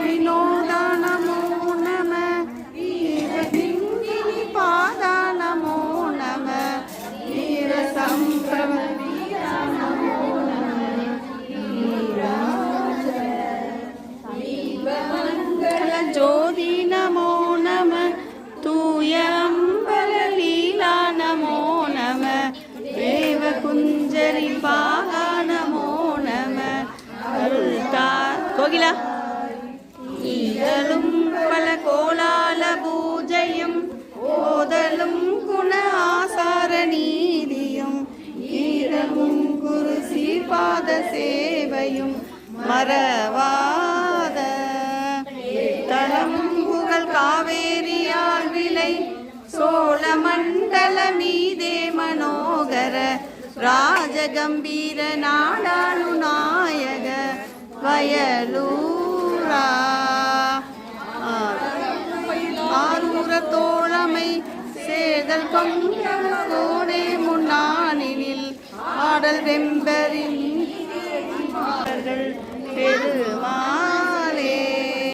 వినోదనమో నమ వీరసింగిని పాదానమో నమ వీర సంభ్రమ జ్యోతి குஞ்சரி பாகானமோ நம அருள்தார். கோகிலா. ஈதலும் பல கோலால பூஜையும் ஓதலும் குண ஆசார நீதியும் ஈரமும் குரு சீர்பாத சேவையும் மறவாத. தலமும் புகழ் காவேரியால் விலை சோழமன் ராஜகம்பீர நாடாளு நாயக வயலூரா ஆரூர தோழமை சேதல் கொண்டே முன்னானில் ஆடல் வெம்பரின்